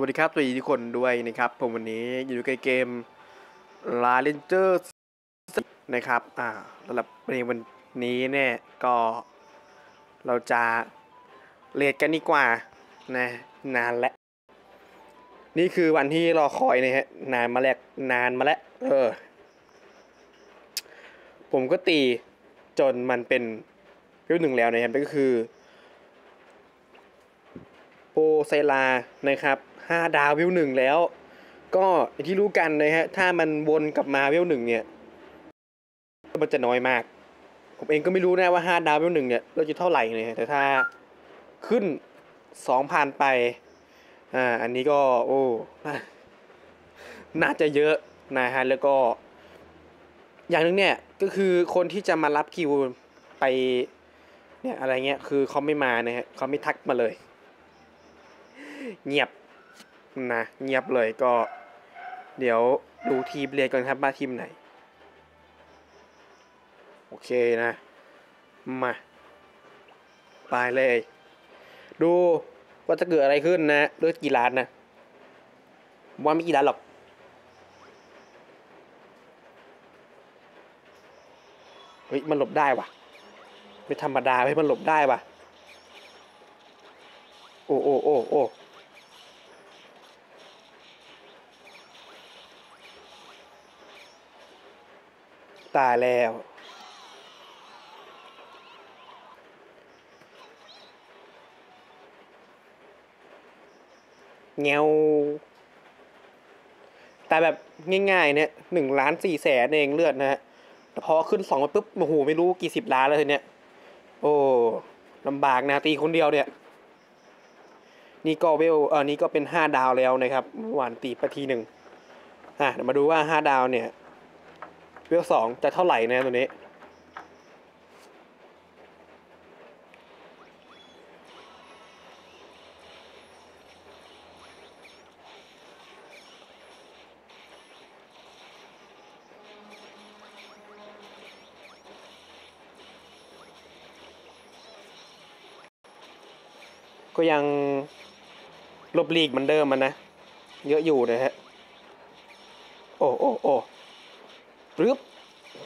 วัสดีครับสวัสดีทุกคนด้วยนะครับผมวันนี้อยู่ในเกม l a r e n g e r นะครับอ่าสำหรับในวันนี้เนี่ยก็เราจะเลดกันดีกว่านะนานแล้ว นี่คือวันที่รอคอยนะฮะนานมาแล้วนานมาแล้วเออ ผมก็ตีจนมันเป็นเรื่องหนึ่งแล้วนะครับก็คือโปไซลานะครับ ห้าดาววิวหนึ่งแล้ว ก็ที่รู้กันนะฮะ ถ้ามันวนกลับมาวิวหนึ่งเนี่ย มันจะน้อยมาก ผมเองก็ไม่รู้นะว่าห้าดาววิวหนึ่งเนี่ย เราจะเท่าไหร่เลยแต่ถ้าขึ้นสองพันไป อ่า อันนี้ก็ โอ้ น่าจะเยอะนะฮะ แล้วก็ อย่างหนึ่งเนี่ย ก็คือคนที่จะมารับคิวไปเนี่ยอะไรเงี้ย คือเขาไม่มานะฮะเขาไม่ทักมาเลย เงียบ นะเงียบเลยก็ เดี๋ยวดูทีมเรียนก่อนครับว่าทีมไหน โอเคนะ มา ไปเลย ดูว่าจะเกิดอะไรขึ้นนะด้วยกี่ล้านนะว่าไม่กี่ล้านหรอกเฮ้ยมันหลบได้ว่ะ ไม่ธรรมดาเฮ้ยมันหลบได้ว่ะ โอ้โอ้โอ้โอ้ ตายแล้ว เงวแต่แบบง่ายๆเนี่ยหนึ่งล้านสี่แสนเองเลือดนะฮะแต่พอขึ้นสองมาปุ๊บโอ้โหไม่รู้กี่สิบล้านเลยเนี่ย โอ้ลำบากนะตีคนเดียวเนี่ย นี่ก็เวลเออนี่ก็เป็นห้าดาวแล้วนะครับเมื่อวานตีไปทีหนึ่งอะเดี๋ยวมาดูว่าห้าดาวเนี่ย เวลสองจะเท่าไหร่นะตัวนี้ ก็ยังลบลีกเหมือนเดิมมันนะ เยอะอยู่นะฮะ โอ้โอ้โอ้รึบ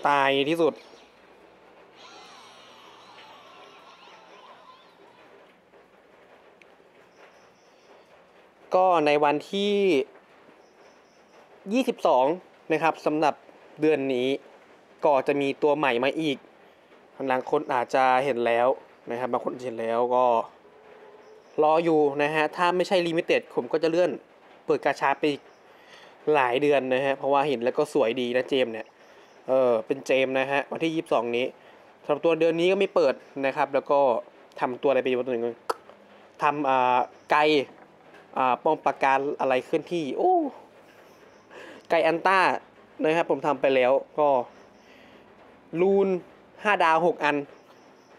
ตายที่สุด ก็ในวันที่ 22 นะครับสำหรับเดือนนี้ก็จะมีตัวใหม่มาอีกบางคนอาจจะเห็นแล้วนะครับบางคนเห็นแล้วก็รออยู่นะฮะ ถ้าไม่ใช่ลิมิเต็ดผมก็จะเลื่อนเปิดกาชาไปอีกหลายเดือนนะฮะ เพราะว่าเห็นแล้วก็สวยดีนะเจมเนี่ย เออเป็นเจมนะฮะวันที่ 22 นี้สำหรับตัวเดือนนี้ก็ไม่เปิดนะครับ แล้วก็ทำตัวอะไรไปอยู่ตัวหนึ่งทำอ่าไกอ่าป้องปราการอะไรขึ้นที่โอ้ไกอันต้านะครับผมทำไปแล้วก็ลูน 5 ดาว 6 อัน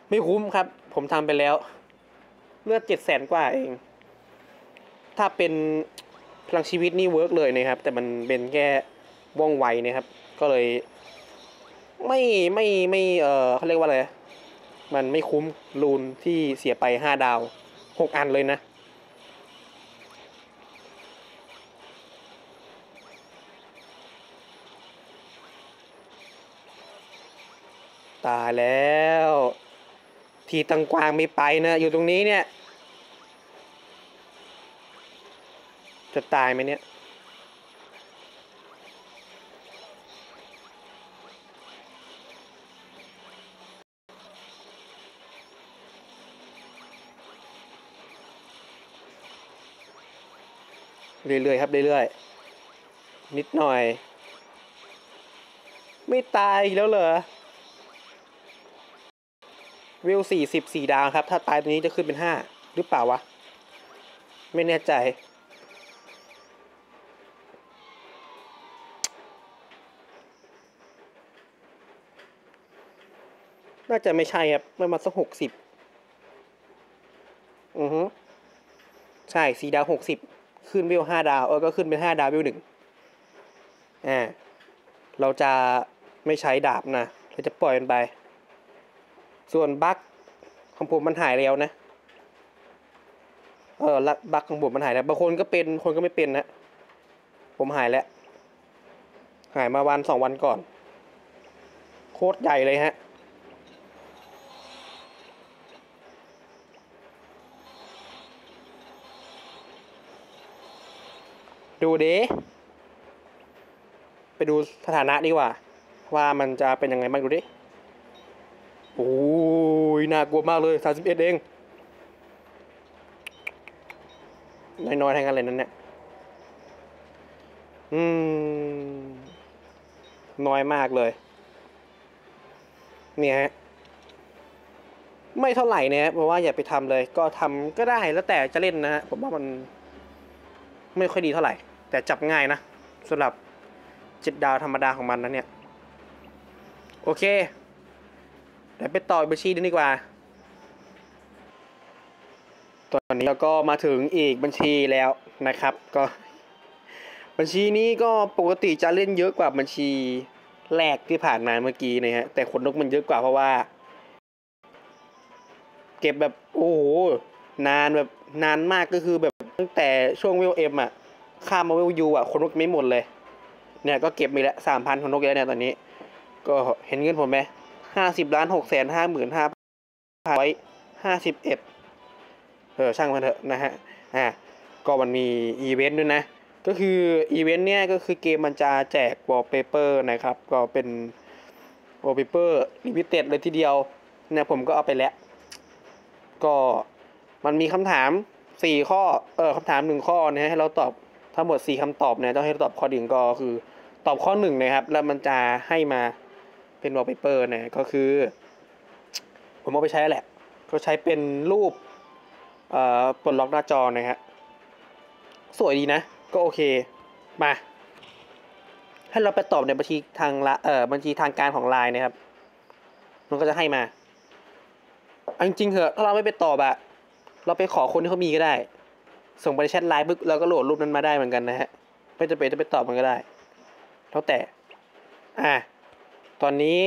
ไม่คุ้มครับ ผมทำไปแล้ว เลือดเจ็ดแสนกว่าเอง ถ้าเป็นพลังชีวิตนี่เวิร์กเลยนะครับ แต่มันเป็นแค่ว่องไวนะครับ ก็เลย ไม่ไม่ไม่เออเขาเรียกว่าอะไร มันไม่คุ้มรูนที่เสียไปห้าดาวหกอันเลยนะ ตายแล้ว ทีตังกวางไม่ไปนะ อยู่ตรงนี้เนี่ย จะตายไหมเนี่ย เรื่อยๆครับเรื่อยๆนิดหน่อย ไม่ตายแล้วเหรอวิวสี่สิบสี่ดาวครับ ถ้าตายตัวนี้จะขึ้นเป็นห้าหรือเปล่าวะ ไม่แน่ใจ น่าจะไม่ใช่ครับประมาสักหกสิบอือฮึใช่สี่ดาวหกสิบ ขึ้นวิวห้าดาวเออก็ขึ้นเป็นห้าดาววิวหนึ่งอ่าเราจะไม่ใช้ดาบนะเราจะปล่อยมันไป ส่วนบั๊กของผมมันหายแล้วนะ เออลักบักของผมมันหายแล้วบางคนก็เป็นคนก็ไม่เป็นนะ ผมหายแล้ว หายมาวันสองวันก่อน โคตรใหญ่เลยฮะ ดูดิไปดูสถานะดีกว่า ว่ามันจะเป็นยังไงบ้างดูดิโอ้ยน่ากลัวมากเลยสามสิบเอ็ดเองน้อยๆทั้งนั้นเลยนั่นเนี่ยอืมน้อยมากเลย เนี่ยฮะไม่เท่าไหร่นะฮะเพราะว่าอย่าไปทำเลย ก็ทำก็ได้แล้วแต่จะเล่นนะฮะผมว่ามัน ไม่ค่อยดีเท่าไหร่ แต่จับง่ายนะสำหรับจ็ดดาวธรรมดาของมันนะเนี่ย โอเคเดี๋ยวไปต่อบัญชีดีกว่า ตอนนี้เราก็มาถึงอีกบัญชีแล้วนะครับก็ บัญชีนี้ก็ปกติจะเล่นเยอะกว่าบัญชีแรกที่ผ่านมาเมื่อกี้นะฮะแต่ขนนกมันเยอะกว่าเพราะว่า เก็บแบบโอ้โหนานแบบนานมากก็คือแบบตั้งแต่ช่วงเวเอ็มอะ ข้ามมาเวลยูอะคนนกไม่หมดเลย เนี่ยก็เก็บมีแล้วสามพันคนนกแล้วเนี่ยตอนนี้ ก็เห็นเงินผมไหมห้าสิบล้านหกแสนห้าหมื่นห้าพันห้าสิบเอ็ดเออช่างมันเถอะนะฮะอ่าก็มันมีอีเวนต์ด้วยนะ ก็คืออีเวนต์เนี่ยก็คือเกมมันจะแจกวอลเปเปอร์นะครับ ก็เป็นวอลเปเปอร์ลิมิเต็ดเลยทีเดียวเนี่ยผมก็เอาไปแล้ว ก็มันมีคำถามสี่ข้อ เออคำถามหนึ่งข้อนะฮะให้เราตอบ ทั้งหมดสี่คำตอบเนี่ยต้องให้ตอบข้อหนึ่งก็คือ ตอบข้อหนึ่งนะครับ แล้วมันจะให้มาเป็นวอลเปเปอร์นะก็คือ ผมเอาไปใช้แหละ ก็ใช้เป็นรูปเอ่อปลดล็อกหน้าจอนะฮะสวยดีนะ ก็โอเคมาให้เราไปตอบในบัญชีทางละเอ่อบัญชีทางการของไลน์นะครับมันก็จะให้มาเอาจริงๆเหอะถ้าเราไม่ไปตอบอะเราไปขอคนที่เขามีก็ได้ ส่งไปในแชทไลน์ปึ๊บเราก็โหลดรูปนั้นมาได้เหมือนกันนะฮะไม่จำเป็นจะไปตอบมันก็ได้แล้วแต่ อะตอนนี้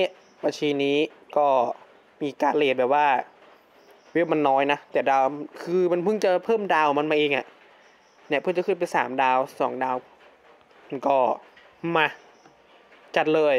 บัญชีนี้ก็มีการเลทแบบว่าเว็บมันน้อยนะ แต่ดาวคือมันเพิ่งจะเพิ่มดาวมันมาเองอะ่ะเนี่ยเพิ่งจะขึ้นไปสามดาวสองดาวมันก็มา จัดเลย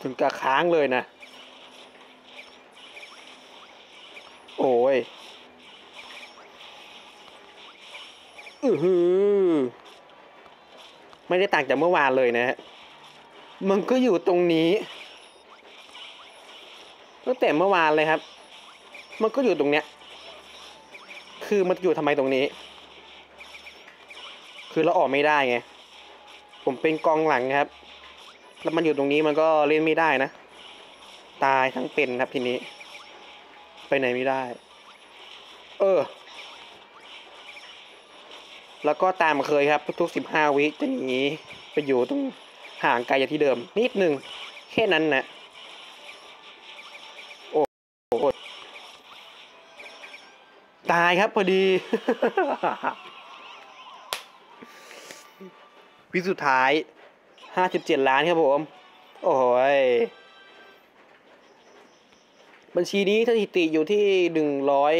ถึงกับค้างเลยนะ โอ้ยอือหือไม่ได้ต่างจากเมื่อวานเลยนะฮะมันก็อยู่ตรงนี้ตั้งแต่เมื่อวานเลยครับ มันก็อยู่ตรงเนี้ย คือมันอยู่ทำไมตรงนี้ คือเราออกไม่ได้ไง ผมเป็นกองหลังครับ แล้วมันอยู่ตรงนี้มันก็เล่นไม่ได้นะ ตายทั้งเป็นครับทีนี้ ไปไหนไม่ได้ เออ แล้วก็ตามเคยครับทุกๆสิบห้าวิจะหนีไปอยู่ตรงห่างไกลจากที่เดิม นิดหนึ่งแค่นั้นนะโอ้โหตายครับพอดีวิสุดท้าย ห้าสิบเจ็ดล้านครับผม โอ้โหยบัญชีนี้สถิติอยู่ที่หนึ่งร้อย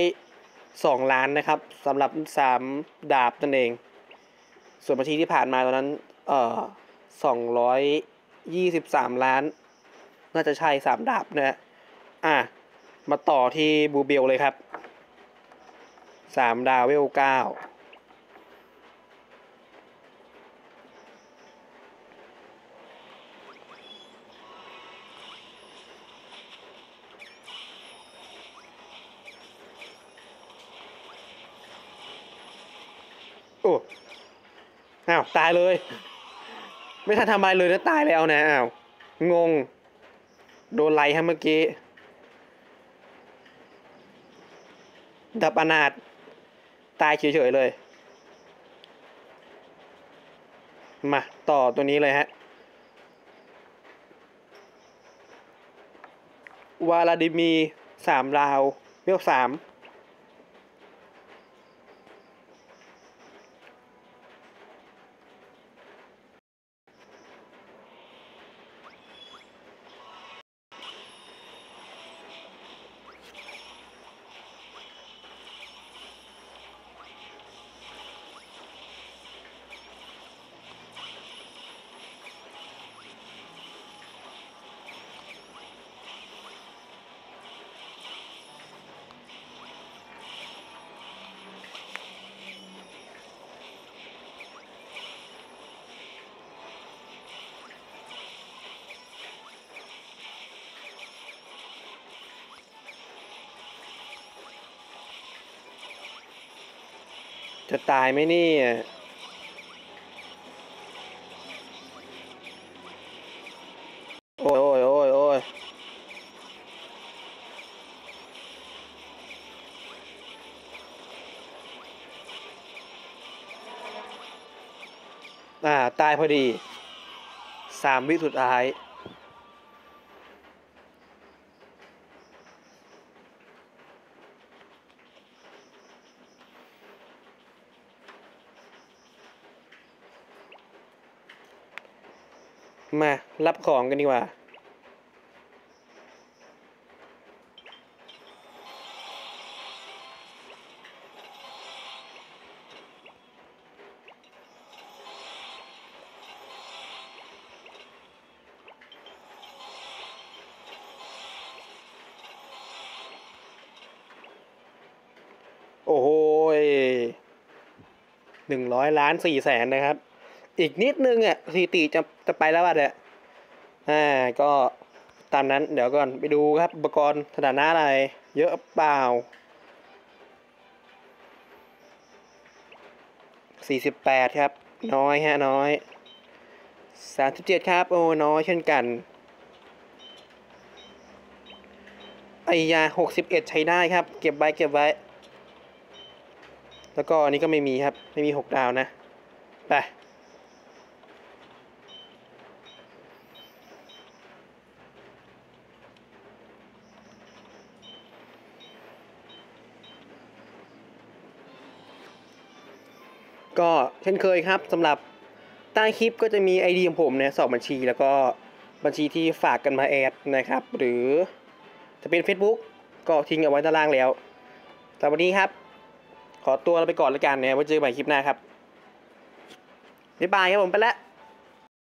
สองล้านนะครับสำหรับสามดาบนั่นเอง ส่วนบัญชีที่ผ่านมาตอนนั้น เอ่อสองร้อยยี่สิบสามล้าน น่าจะใช่สามดาบนะฮะอะ มาต่อที่บูเบลเลยครับสามดาวเวลเก้าาวตายเลย ไม่ทันทำอะไรเลยนะตายแล้วนะอ้าวงง โดนไล่ฮะเมื่อกี้ ดับอนาถตายเฉยๆเลย มาต่อตัวนี้เลยฮะวาลาดิมีร์สามลาวเวลสาม จะตายไหมเนี่โอ้ยโอ้ยโอ้ยโอ้ยอ่า ตายพอดี สามวิสุดท้าย มารับของกันดีกว่า โอ้โหหนึ่งร้อยล้านสี่แสนนะครับ อีกนิดนึงอะสถิติจะจะไปแล้วอะเนี่ยอ่าก็ตามนั้นเดี๋ยวก่อนไปดูครับอุปกรณ์สถานะอะไร เยอะเปล่าสี่สิบแปดครับ น้อยฮะน้อยสามสิบเจ็ดครับ โอ้น้อยเช่นกันไอยาหกสิบเอ็ดใช้ได้ครับ เก็บไว้เก็บไว้ แล้วก็อันนี้ก็ไม่มีครับ ไม่มีหกดาวนะ ไป ก็เช่นเคยครับสำหรับใต้คลิปก็จะมี ID ของผมเนี่ยสอบบัญชีแล้วก็บัญชีที่ฝากกันมาแอดนะครับ หรือจะเป็น Facebook ก็ทิ้งเอาไว้ด้านล่างแล้วแต่วันนี้ครับ ขอตัวเราไปก่อนแล้วกันเนี่ยไว้เจอกันใหม่คลิปหน้าครับบ๊ายบายครับผมไปแล้ว